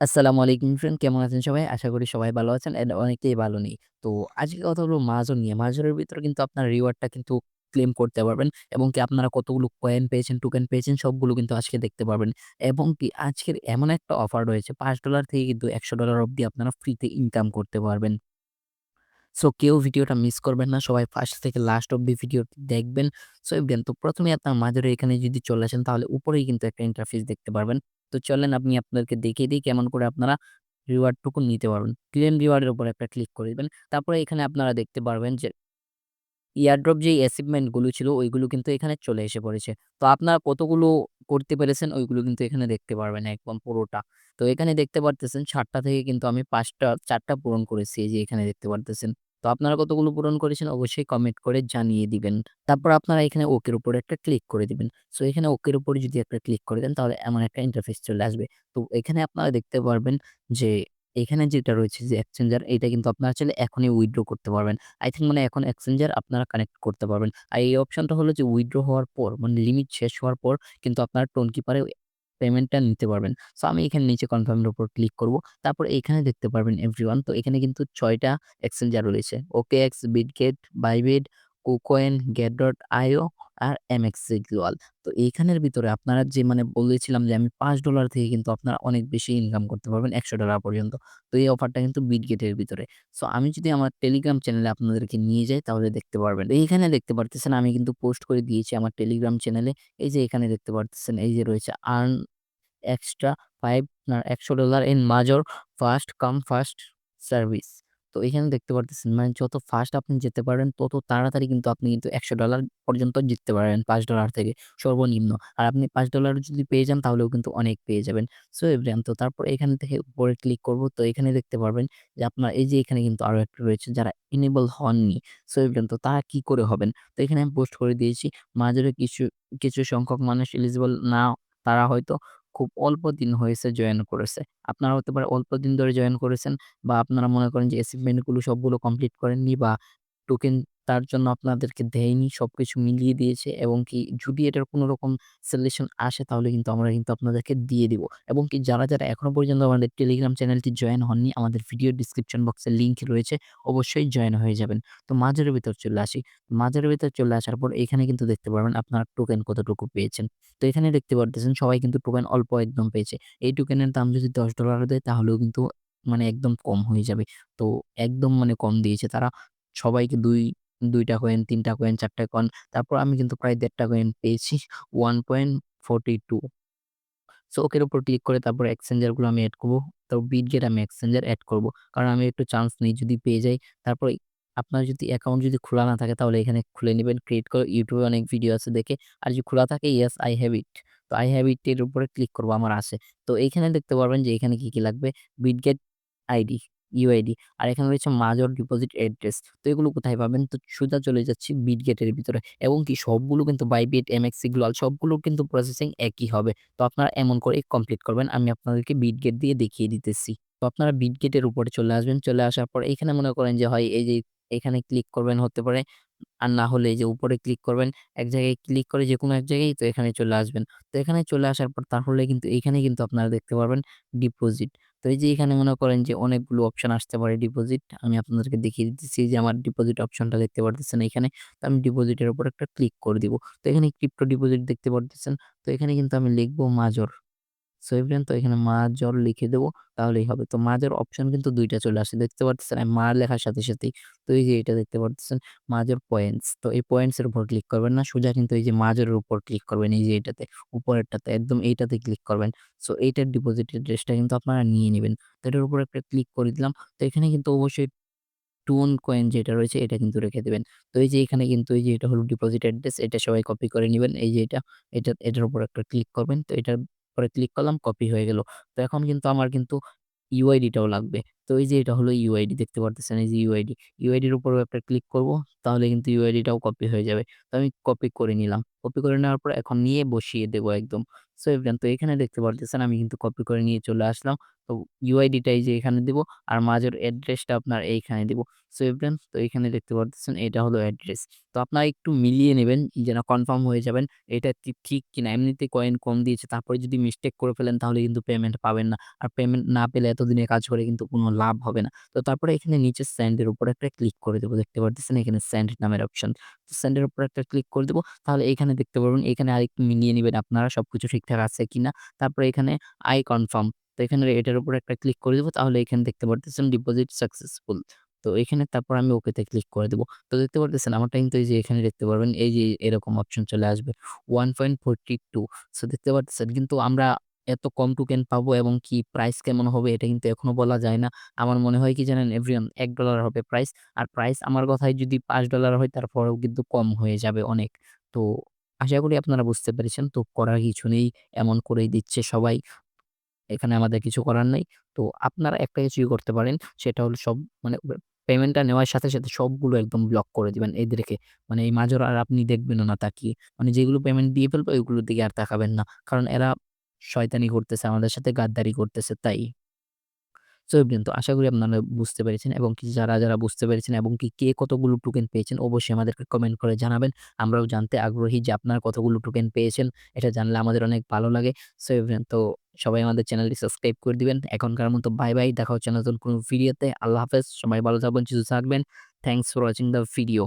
আসসালামু আলাইকুম ফ্রেন্ড কেমন আছেন সবাই? আশা করি সবাই ভালো আছেন এন্ড অনেকেই ভালো নেই। তো আজকে কথা হলো মাজন নিয়ে। মাজরের ভিতরে কিন্তু আপনার রিওয়ার্ডটা কিন্তু ক্লেম করতে পারবেন এবং কি আপনারা কতগুলো কয়েন পেয়েছেন, টোকেন পেয়েছেন সবগুলো কিন্তু আজকে দেখতে পারবেন। এবং কি আজকের এমন একটা অফার রয়েছে পাঁচ ডলার থেকে কিন্তু $১০০ অব্দি আপনারা ফ্রিতে ইনকাম করতে পারবেন। সো কেউ ভিডিওটা মিস করবেন না। সবাই ফার্স্ট থেকে লাস্ট অব্দি ভিডিওটি দেখবেন। সো এভরিওয়ান তো ১ম এ আপনার মাজরের এখানে যদি চলে আসেন তাহলে উপরেই কিন্তু একটা ইন্টারফেস দেখতে পারবেন। তো চলেন আপনি আপনাদেরকে দেখিয়ে দিই কেমন করে আপনারা রিওয়ার্ড টুকু নিতে পারবেন। ক্লেম রিওয়ার্ডের উপর একটা ক্লিক করে দিবেন। তারপরে এখানে আপনারা দেখতে পারবেন যে এয়ারড্রপ যেই অ্যাচিভমেন্টগুলো ছিল, ওইগুলো কিন্তু এখানে চলে এসে পড়েছে। তো আপনারা কতগুলো করতে পেরেছেন, ওইগুলো কিন্তু এখানে দেখতে পারবেন একদম পুরোটা। তো এখানে দেখতে পারতেছেন ৭ টা থেকে কিন্তু আমি পাঁচটা, চারটা পূরণ করেছি। এই যে এখানে দেখতে পারতেছেন। তো আপনারা কতগুলো পূরণ করেছেন অবশ্যই কমেন্ট করে জানিয়ে দিবেন। তারপর আপনারা এখানে ওকের উপরে একটা ক্লিক করে দিবেন। সো এখানে ওকের উপরে যদি একটা ক্লিক করে দেন তাহলে এমন একটা ইন্টারফেস চলে আসবে। তো এখানে আপনারা দেখতে পারবেন যে এখানে যেটা রয়েছে যে এক্সচেঞ্জার এটা কিন্তু আপনারা চাইলে এখনই উইথড্র করতে পারবেন। আই থিংক মানে এখন এক্সচেঞ্জার আপনারা কানেক্ট করতে পারবেন। আর এই অপশনটা হলো যে উইথড্র হওয়ার পর মানে লিমিট শেষ হওয়ার পর কিন্তু আপনারা টোন কিপারে পেমেন্টটা নিতে পারবেন। সো আমি এখানে নিচে কনফার্ম এর উপর ক্লিক করব। তারপর এখানে দেখতে পারবেন এভরিওয়ান তো এখানে কিন্তু ৬ টা এক্সচেঞ্জার রয়েছে। OKX, KuCoin gate dot Get.io আর MX Signal। তো এইখানের ভিতরে আপনারা যে মানে বলেছিলাম যে আমি পাঁচ ডলার থেকে কিন্তু আপনারা অনেক বেশি ইনকাম করতে পারবেন $১০০ পর্যন্ত। তো এই অফারটা কিন্তু এর ভিতরে। সো আমি যদি আমার টেলিগ্রাম চ্যানেলে আপনাদেরকে নিয়ে যাই তাহলে দেখতে পারবেন। এইখানে দেখতে পারতেছেন আমি কিন্তু পোস্ট করে দিয়েছি আমার টেলিগ্রাম চ্যানেলে। এই যে এখানে দেখতে পারতেছেন এই যে রয়েছে আর্ন এক্সট্রা ফাইভ না $১০০ ইন মাজর ফার্স্ট কাম ফার্স্ট সার্ভিস। তো এখানে দেখতে পারতেছেন মানে যত ফাস্ট আপনি যেতে পারেন তত তাড়াতাড়ি কিন্তু আপনি কিন্তু $১০০ পর্যন্ত জিততে পারেন পাঁচ ডলার থেকে সর্বনিম্ন। আর আপনি পাঁচ ডলার যদি পেয়ে যান তাহলেও কিন্তু অনেক পেয়ে যাবেন। সো এভরিওয়ান তো তারপর এখান থেকে উপরে ক্লিক করব। তো এখানে দেখতে পারবেন যে আপনার এই যে এখানে কিন্তু আরও একটা রয়েছে যারা এনেবল হননি। সো এভরিওয়ান তো তারা কি করে হবেন? তো এখানে আমি পোস্ট করে দিয়েছি মাজরে কিছু, কিছু সংখ্যক মানুষ এলিজিবল না তারা হয়তো খুব অল্প দিন হয়েছে জয়েন করেছে। আপনারা হতে পারে অল্প দিন ধরে জয়েন করেছেন বা আপনারা মনে করেন যে অ্যাচিভমেন্টগুলো সবগুলো কমপ্লিট করেননি বা টোকেন তার জন্য আপনাদেরকে দেয়নি। সবকিছু মিলিয়ে দিয়েছে এবং কি যদি এটার কোনো রকম সলিউশন আসে তাহলে কিন্তু আমরা কিন্তু আপনাদেরকে দিয়ে দিব। এবং কি যারা, যারা এখনও পর্যন্ত আমাদের টেলিগ্রাম চ্যানেলটি জয়েন হননি আমাদের ভিডিও ডিসক্রিপশন বক্সে লিংক রয়েছে। অবশ্যই জয়েন হয়ে যাবেন। তো মাঝের ভিতর চলে আসি। মাঝের ভিতর চলে আসার পর এখানে কিন্তু দেখতে পারবেন আপনার টোকেন কতটুকু পেয়েছেন। তো এখানে দেখতে পারতেছেন সবাই কিন্তু টোকেন অল্প একদম পেয়েছে। এই টোকেনের দাম যদি $১০ দেয় তাহলেও কিন্তু মানে একদম কম হয়ে যাবে। তো একদম মানে কম দিয়েছে তারা সবাইকে ২ ২ টা কয়েন, তিনটা কয়েন, চারটা কয়েন তারপর আমি কিন্তু প্রায় ১.৫ টা কয়েন পেয়েছি 1.42 সো ওকের উপর ক্লিক করে তারপর এক্সচেঞ্জারগুলো আমি এড করব। তো Bitget আমি এক্সচেঞ্জার অ্যাড করব। কারণ আমি একটু চান্স নিই যদি পেয়ে যাই। তারপর আপনার যদি অ্যাকাউন্ট যদি খোলা না থাকে তাহলে এখানে খুলে নিবেন। ক্রিয়েট করে এ অনেক ভিডিও আছে দেখে। আর যদি খোলা থাকে ইয়েস আই হ্যাভ ইট। তো আই হ্যাভ ইট এর উপরে ক্লিক করব আমার আছে। তো এইখানে দেখতে পারবেন যে এখানে কি, কি লাগবে Bitget আইডি, ইউআইডি আর এখানে রয়েছে মাজর ডিপোজিট অ্যাড্রেস। তো এগুলো কোথায় পাবেন? তো সোজা চলে যাচ্ছি Bitget এর ভিতরে এবং কি সবগুলো কিন্তু Bybit, MX Signal সবগুলোর কিন্তু প্রসেসিং একই হবে। তো আপনারা এমন করে কমপ্লিট করবেন। আমি আপনাদেরকে Bitget দিয়ে দেখিয়ে দিতেছি। তো আপনারা Bitget এর উপরে চলে আসবেন। চলে আসার পর এখানে মনে করেন যে হয় এই যে এখানে ক্লিক করবেন হতে পারে। আর না হলে যে উপরে ক্লিক করবেন। এক জায়গায় ক্লিক করে যেকোনো এক জায়গায় তো এখানে চলে আসবেন। তো এখানে চলে আসার পর তাহলে কিন্তু এখানে কিন্তু আপনারা দেখতে পারবেন ডিপোজিট। তো এই যে এখানে মনে করেন যে অনেকগুলো অপশন আসতে পারে ডিপোজিট। আমি আপনাদেরকে দেখিয়ে দিচ্ছি যে আমার ডিপোজিট অপশনটা দেখতে পারতেছেন এখানে। তো আমি ডিপোজিটের উপর একটা ক্লিক করে দিব। তো এখানে ক্রিপ্টো ডিপোজিট দেখতে পারতেছেন। তো এখানে কিন্তু আমি লিখব মাজর। সো এভরিওয়ান তো এখানে মাজর লিখে দেব তাহলেই হবে। তো মাজর অপশন কিন্তু দুইটা চলে আসছে। দেখতে পারতেছেন আমি মা লেখার সাথে সাথেই তো এই যে এটা দেখতে পারতেছেন মাজর পয়েন্টস। তো এই পয়েন্টস এর উপর ক্লিক করবেন না। সোজা কিন্তু এই যে মাজরের উপর ক্লিক করবেন এই যে এটাতে উপরেরটাতে একদম এইটাতে ক্লিক করবেন। সো এইটার ডিপোজিট অ্যাড্রেসটা কিন্তু আপনারা নিয়ে নেবেন তো এটার উপর একটা ক্লিক করে দিলাম। তো এখানে কিন্তু অবশ্যই টোন কয়েন যেটা রয়েছে এটা কিন্তু রেখে দেবেন তো এই যে এখানে কিন্তু এই যে এটা হলো ডিপোজিট অ্যাড্রেস এটা সবাই কপি করে নিবেন। এই যে এটা, এটা এটার উপর একটা ক্লিক করবেন। তো এটার পরে ক্লিক করলাম কপি হয়ে গেল। তো এখন কিন্তু আমার কিন্তু ইউআইডিটাও লাগবে। তো এই যে এটা হলো ইউআইডি দেখতে পারতেছেন এই যে ইউআইডি। ইউআইডির উপর একটা ক্লিক করব, তাহলে কিন্তু ইউআইডিটাও কপি হয়ে যাবে। তো আমি কপি করে নিলাম। কপি করে নেওয়ার পর এখন নিয়ে বসিয়ে দেবো একদম। সো এভরিওয়ান তো এখানে দেখতে পারতেছেন, আমি কিন্তু কপি করে নিয়ে চলে আসলাম। তো ইউআইডিটা এই যে এখানে দিব আর মাঝের অ্যাড্রেসটা আপনার এইখানে দিব। সো এভরিওয়ান তো এখানে দেখতে পারতেছেন, এটা হলো অ্যাড্রেস। তো আপনারা একটু মিলিয়ে নেবেন, যেন কনফার্ম হয়ে যাবেন, এটা ঠিক কিনা। এমনিতে কয়েন কম দিয়েছে, তারপরে যদি মিস্টেক করে ফেলেন, তাহলে কিন্তু পেমেন্ট পাবেন না। আর পেমেন্ট না পেলে এতদিনে কাজ করে কিন্তু কোনো লাভ হবে না। তো তারপরে এখানে নিচে স্যান্ডের উপর একটা ক্লিক করে দেবো, দেখতে পারতেছেন এখানে সেন্ড নামের অপশন। তো সেন্ড এর উপর একটা ক্লিক করে দেবো, তাহলে এখানে দেখতে পারবেন, এখানে আরেকটু মিলিয়ে নেবেন আপনারা সবকিছু ঠিকঠাক আছে কিনা। তারপরে এখানে আই কনফার্ম তো এখানে এটার উপর একটা ক্লিক করে দেব। তাহলে এখানে দেখতে পারতেছেন ডিপোজিট সাকসেসফুল। তো এখানে তারপর আমি ওকেতে ক্লিক করে দেব। তো দেখতে পারতেছেন আমারটা কিন্তু এই যে এখানে দেখতে পারবেন, এই যে এরকম অপশন চলে আসবে 1.42 সো দেখতে পারতেছেন কিন্তু আমরা এত কম টোকেন পাবো এবং কি প্রাইস কেমন হবে এটা কিন্তু এখনও বলা যায় না। আমার মনে হয় কি জানেন এভরিওয়ান এক ডলার হবে প্রাইস। আর প্রাইস আমার কথায় যদি পাঁচ ডলার হয় তারপরেও কিন্তু কম হয়ে যাবে অনেক। তো আশা করি আপনারা বুঝতে পেরেছেন। তো করার কিছু নেই। এমন করেই দিচ্ছে সবাই। এখানে আমাদের কিছু করার নাই। তো আপনারা একটা কিছুই করতে পারেন। সেটা হলো সব মানে পেমেন্টটা নেওয়ার সাথে, সাথে সবগুলো একদম ব্লক করে দিবেন এদেরকে। মানে এই মাজর আর আপনি দেখবেন না তাকিয়ে। মানে যেগুলো পেমেন্ট দিয়ে ফেলবে ওইগুলোর দিকে আর তাকাবেন না। কারণ এরা শয়তানি করতেছে আমাদের সাথে গাদ্দারি করতেছে তাই। সো তো আশা করি আপনারা বুঝতে পেরেছেন এবং কি যারা, যারা বুঝতে পেরেছেন এবং কি কে কতগুলো টোকেন পেয়েছেন অবশ্যই আমাদেরকে কমেন্ট করে জানাবেন। আমরাও জানতে আগ্রহী যে আপনারা কতগুলো টোকেন পেয়েছেন। এটা জানলে আমাদের অনেক ভালো লাগে। সো তো সবাই আমাদের চ্যানেলটি সাবস্ক্রাইব করে দিবেন। এখনকার মতো বাই, বাই। দেখা হচ্ছে নতুন কোনো ভিডিওতে। আল্লাহ হাফেজ। সবাই ভালো থাকবেন, সুস্থ থাকবেন। Thanks for watching the video.